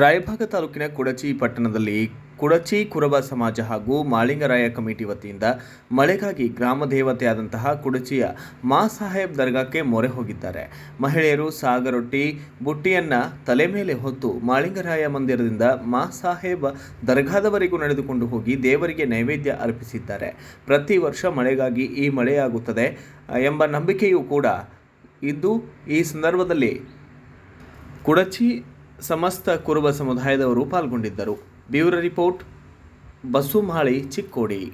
ರಾಯಭಾಗ ತಾಲೂಕಿನ ಕುಡಚಿ ಪಟ್ಟಣದಲ್ಲಿ ಕುಡಚಿ ಕುರಬ ಸಮಾಜ ಹಾಗೂ ಮಾಳಿಂಗರಾಯ ಕಮಿಟಿ ವತಿಯಿಂದ ಮಳೆಗಾಗಿ ಗ್ರಾಮ ದೇವತೆಯಾದಂತಹ ಕುಡಚಿಯ ಮಾ ಸಾಹೇಬ್ ದರ್ಗಾಕ್ಕೆ ಮೊರೆ ಹೋಗಿದ್ದಾರೆ. ಮಹಿಳೆಯರು ಸಾಗರೊಟ್ಟಿ ಬುಟ್ಟಿಯನ್ನು ತಲೆ ಮೇಲೆ ಹೊತ್ತು ಮಾಳಿಂಗರಾಯ ಮಂದಿರದಿಂದ ಮಾ ಸಾಹೇಬ್ ದರ್ಗಾದವರೆಗೂ ನಡೆದುಕೊಂಡು ಹೋಗಿ ದೇವರಿಗೆ ನೈವೇದ್ಯ ಅರ್ಪಿಸಿದ್ದಾರೆ. ಪ್ರತಿ ವರ್ಷ ಮಳೆಗಾಗಿ ಈ ಮಳೆಯಾಗುತ್ತದೆ ಎಂಬ ನಂಬಿಕೆಯೂ ಕೂಡ ಇದ್ದು ಈ ಸಂದರ್ಭದಲ್ಲಿ ಕುಡಚಿ ಸಮಸ್ತ ಕುರುಬ ಸಮುದಾಯದವರು ಪಾಲ್ಗೊಂಡಿದ್ದರು. Bureau report Basumali Chikkodi.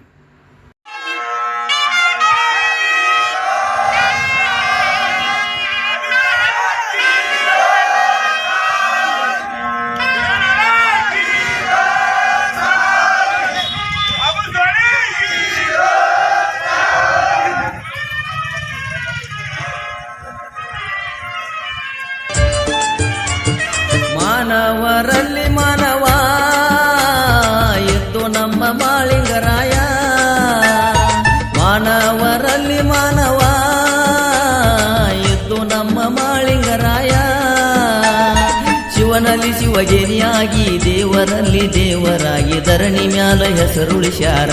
ಮಾನವರಲ್ಲಿ ಮಾನವ, ಎದ್ದು ನಮ್ಮ ಮಾಳಿಂಗರಾಯ. ಮಾನವರಲ್ಲಿ ಮಾನವ, ಎದ್ದು ನಮ್ಮ ಮಾಳಿಂಗರಾಯ. ಶಿವನಲ್ಲಿ ಶಿವಗಿರಿಯಾಗಿ ದೇವರಲ್ಲಿ ದೇವರಾಗಿ ಧರಣಿ ಮ್ಯಾಲ ಹೆಸರುಳಿಸ್ಯಾರ.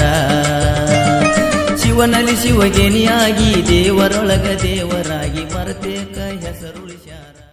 ಶಿವನಲ್ಲಿ ಶಿವಗಿನಿಯಾಗಿ ದೇವರೊಳಗ ದೇವರಾಗಿ ಮರತೇಕ ಹೆಸರುಳಿಸ್ಯಾರ.